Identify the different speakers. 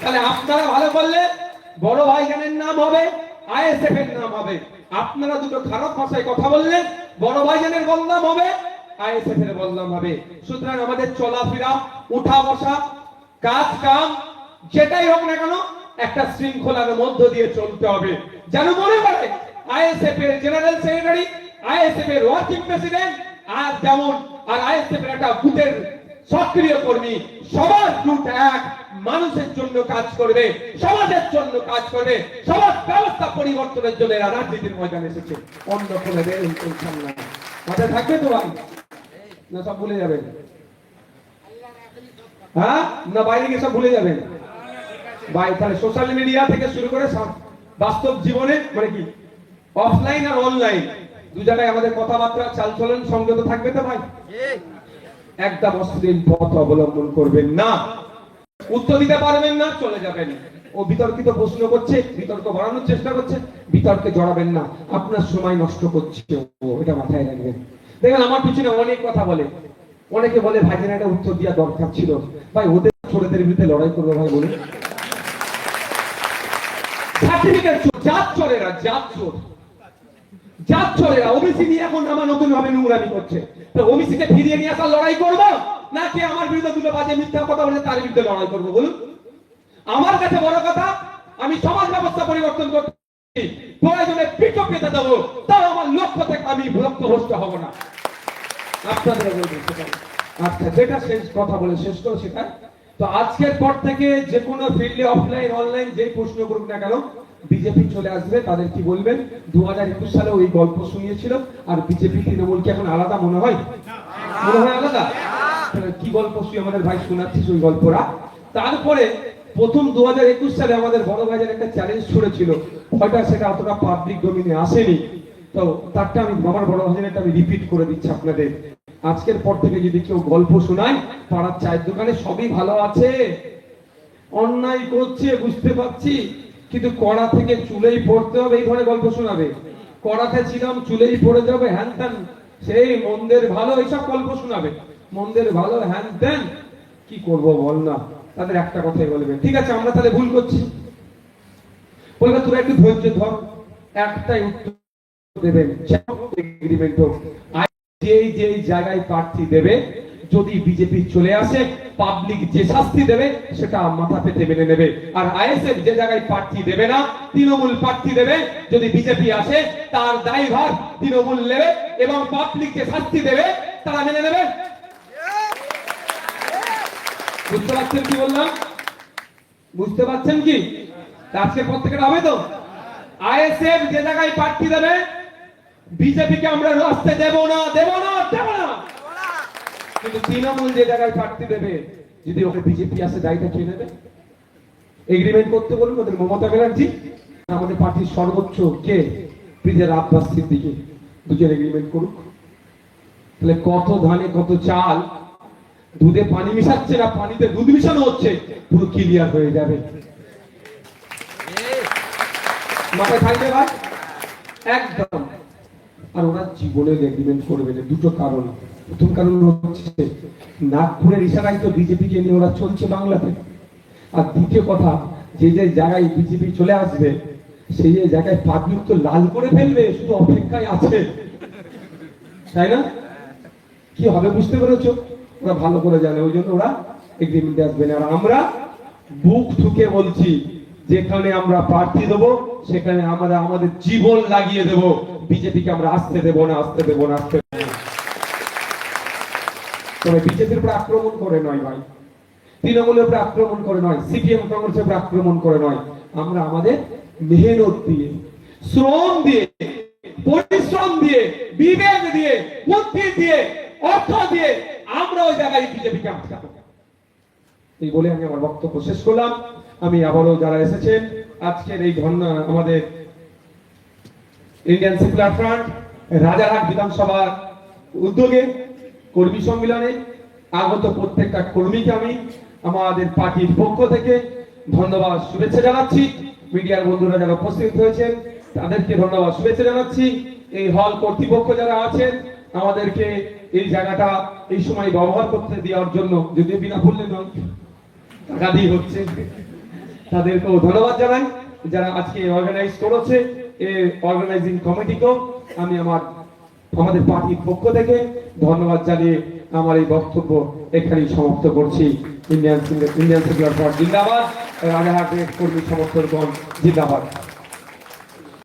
Speaker 1: তাহলে আপনারা ভালো করলে বড় ভাই ভাইজানের নাম হবে? আইএসএফ এর নাম হবে। আপনারা দুটো খারাপ ভাষায় কথা বললেন বড় ভাইজানের বদনাম হবে? আইএসএফ এর বদনাম হবে। সুতরাং আমাদের চলাফেরা, উঠা বসা, কাজ কাম, যেটাই হোক না কেন, একটা শৃঙ্খলার মধ্য দিয়ে চলতে হবে। যেন মনে করে আইএসএফ এর জেনারেল সেক্রেটারি, আইএসএফ এর ওয়ার্কিং প্রেসিডেন্ট, আর যেমন, আর আইএসএফ এর একটা বুথের সক্রিয় কর্মী সবার জুট এক, মানুষের জন্য কাজ করবে, সমাজের জন্য কাজ করবে, সমাজ ব্যবস্থা পরিবর্তনের জন্য এরা রাজনীতির ময়দানে এসেছে। অন্য ইনশাল্লাহ মাথায় থাকবে তো না, সব ভুলে যাবেন হ্যাঁ? না, বাইরে গিয়ে সব ভুলে যাবেন ভাই, তাহলে সোশ্যাল মিডিয়া থেকে শুরু করে বাস্তব জীবনে মানে কি অফলাইন আর অনলাইন দু জায়গায় আমাদের কথাবার্তা চালচলন সংযত থাকবে তো ভাই? একদম অশ্লীল পথ অবলম্বন করবেন না। উত্তর দিতে পারবেন না, চলে যাবেন। ও বিতর্কিত প্রশ্ন করছে, বিতর্ক বাড়ানোর চেষ্টা করছে, বিতর্কে জড়াবেন না। আপনার সময় নষ্ট করছে ও, এটা মাথায় রাখবেন। দেখেন, আমার পিছনে অনেক কথা বলে। অনেকে বলে, ভাইজান, একটা উত্তর দেওয়া দরকার ছিল। ভাই, ওদের ছোটদের বিরুদ্ধে লড়াই করব ভাই বলে সার্টিফিকেট চোর, জাত চোরেরা, জাত চোর। জাত চোরেরা ওবিসি নিয়ে এখন আমার নতুন ভাবে নোংরামি করছে তো ওবিসি কে ফিরিয়ে নিয়ে আসার লড়াই করব, নাকি আমার বিরুদ্ধে দুটো বাজে মিথ্যা কথা বলে তার বিরুদ্ধে লড়াই করব বলুন? আমার কাছে বড় কথা, আমি সমাজ ব্যবস্থা পরিবর্তন করছি প্রয়োজনে পিঠো পেতে দেবো, তাও আমার লক্ষ্য থেকে আমি লক্ষ্যভ্রষ্ট হব না। আচ্ছা যেটা শেষ কথা বলে শেষ করো সেটা। তো আজকের পর থেকে যে কোনো ফিল্ডে অফলাইন অনলাইন যে প্রশ্ন করুক না কেন বিজেপি চলে আসবে, তাদের কি বলবেন? দু হাজার একুশ সালে ওই গল্প শুনিয়েছিল, আর বিজেপি তৃণমূল কি এখন আলাদা মনে হয়? মনে হয় আলাদা? কি গল্প শুয়ে আমাদের ভাই শোনাচ্ছিস ওই গল্পরা তারপরে প্রথম দু হাজার একুশ সালে আমাদের বড় ভাইয়ের একটা চ্যালেঞ্জ ছুড়েছিল, হয়তো সেটা অতটা পাবলিক ডোমিনে আসেনি। তো তারটা আমি, আমার বড় ভাইয়ের একটা আমি রিপিট করে দিচ্ছি আপনাদের। আজকের পর থেকে যদি কেউ গল্প শোনায়, পাড়ার চায়ের দোকানে সবই ভালো আছে। অন্যায় করছে, বুঝতে পারছি, কিন্তু কড়া থেকে চুলেই পড়তে হবে, এই ধরনের গল্প শোনাবে। কড়াতে ছিলাম, চুলেই পড়ে যাবে, হ্যান ত্যান। সেই মন্দের ভালো, এইসব গল্প শোনাবে। মন্দের ভালো, হ্যান ত্যান। কি করব বল না, তাদের একটা কথাই বলবে ঠিক আছে, আমরা তাহলে ভুল করছি। বলবে তোরা একটু ধৈর্য ধর, একটাই উত্তর দেবেন এগ্রিমেন্ট হোক। যেই যেই জায়গায় প্রার্থী দেবে, যদি বিজেপি চলে আসে পাবলিক যে শাস্তি দেবে, সেটা মাথা পেতে মেনে নেবে। আর আইএসএফ যে জায়গায় প্রার্থী দেবে না, তৃণমূল প্রার্থী দেবে, যদি বিজেপি আসে, তার দায়ভার তৃণমূল নেবে এবং পাবলিক যে শাস্তি দেবে, তারা মেনে নেবে। বুঝতে পারছেন কি বললাম? বুঝতে পারছেন কি? আজকের পর থেকে হবে তো? আইএসএফ যে জায়গায় প্রার্থী দেবে বিজেপিকে আমরা রাস্তে দেব না দেব না দেব না। কিন্তু তৃণমূল যে জায়গায় প্রার্থী দেবে, যদি ওকে বিজেপি আসে দায়িত্ব কে নেবে? এগ্রিমেন্ট করতে বলুন ওদের মমতা ব্যানার্জি। আমাদের পার্টির সর্বোচ্চ কে? ব্রিজের আব্বাস সিদ্দিকি। দুজন এগ্রিমেন্ট করুক। তাহলে কত ধানে কত চাল? দুধে পানি মিশাচ্ছে না? পানিতে দুধ মিশানো হচ্ছে? পুরো ক্লিয়ার হয়ে যাবে। মাথায় থাকবে ভাই? একদম। আর ওরা জীবনে এগ্রিমেন্ট করবে দুটো কারণ। প্রথম কারণ হচ্ছে, নাগপুরের ইশারায় তো বিজেপিকে নিয়ে ওরা চলছে বাংলাতে। আর দ্বিতীয় কথা, যে যে জায়গায় বিজেপি চলে আসবে সেই যে জায়গায় পাবলিক তো লাল করে ফেলবে, শুধু অপেক্ষায় আছে। তাই না? কি হবে বুঝতে পেরেছ? ওরা ভালো করে জানে, ওই জন্য ওরা এগ্রিমেন্টে আসবে না। আর আমরা বুক ঠুকে বলছি, যেখানে আমরা প্রার্থী দেবো, সেখানে আমরা আমাদের জীবন লাগিয়ে দেব। বিজেপিকে আমরা আসতে দেব না, আসতে দেব না, আসতে তবে বিজেপির উপর আক্রমণ করে নয় ভাই। তৃণমূলের উপরে আক্রমণ করে নয়, সিপিএম কংগ্রেসের উপরে আক্রমণ করে নয়। আমরা আমাদের মেহনত দিয়ে, শ্রম দিয়ে, পরিশ্রম দিয়ে, বিবেক দিয়ে, বুদ্ধি দিয়ে, অর্থ দিয়ে আমরা ওই জায়গায় বিজেপিকে আটকাবো এই বলে আমি আমার বক্তব্য শেষ করলাম। আমি আবারও যারা এসেছেন, আজকের এই ধর্ণা আমাদের ইন্ডিয়ান সেকুলার ফ্রন্ট রাজারহাট বিধানসভার উদ্যোগে, কর্মী সম্মেলনে আগত প্রত্যেকটা কর্মীকে আমি আমাদের পার্টির পক্ষ থেকে ধন্যবাদ, শুভেচ্ছা জানাচ্ছি। মিডিয়ার বন্ধুরা যারা উপস্থিত হয়েছেন, তাদেরকে ধন্যবাদ, শুভেচ্ছা জানাচ্ছি। এই হল কর্তৃপক্ষ যারা আছেন, আমাদেরকে এই জায়গাটা এই সময় ব্যবহার করতে দেওয়ার জন্য, যদিও বিনামূল্যে নয়, টাকা দিয়ে হচ্ছে। তাদেরকেও ধন্যবাদ জানাই। যারা আজকে অর্গানাইজ করেছে অর্গানাইজিং কমিটিকেও আমি আমার, আমাদের পার্টির পক্ষ থেকে ধন্যবাদ জানিয়ে আমার এই বক্তব্য এখানেই সমাপ্ত করছি। ইন্ডিয়ান ইন্ডিয়ান সেকুলার পার্টি জিন্দাবাদ। রাজাহাটের কর্মী সমর্থকগণ জিন্দাবাদ।